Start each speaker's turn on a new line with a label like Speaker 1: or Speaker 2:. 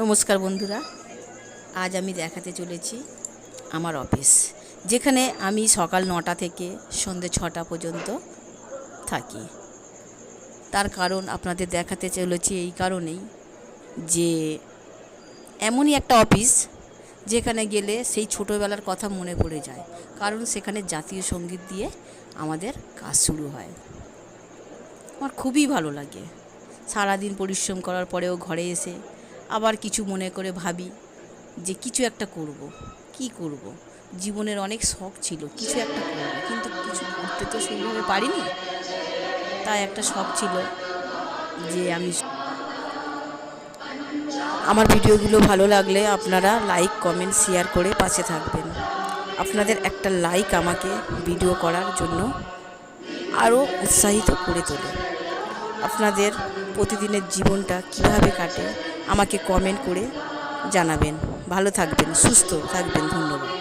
Speaker 1: নমস্কার বন্ধুরা, আজ আমি দেখাতে চলেছি আমার অফিস, যেখানে আমি সকাল নটা থেকে সন্ধে ছটা পর্যন্ত থাকি। তার কারণ আপনাদের দেখাতে চলেছি এই কারণেই যে এমনই একটা অফিস যেখানে গেলে সেই ছোটোবেলার কথা মনে পড়ে যায়, কারণ সেখানে জাতীয় সংগীত দিয়ে আমাদের কাজ শুরু হয়। আমার খুবই ভালো লাগে। সারাদিন পরিশ্রম করার পরেও ঘরে এসে আবার কিছু মনে করে ভাবি যে কিছু একটা করব। কি করব? জীবনের অনেক শখ ছিল, কিছু একটা করব, কিন্তু কিছু করতে তো সেইভাবে পারিনি। তাই একটা শখ ছিল যে আমি আমার ভিডিওগুলো ভালো লাগলে আপনারা লাইক, কমেন্ট, শেয়ার করে পাশে থাকবেন। আপনাদের একটা লাইক আমাকে ভিডিও করার জন্য আরও উৎসাহিত করে তোলে। আপনাদের প্রতিদিনের জীবনটা কীভাবে কাটে আমাকে কমেন্ট করে জানাবেন। ভালো থাকবেন সুস্থ থাকবেন ধন্যবাদ।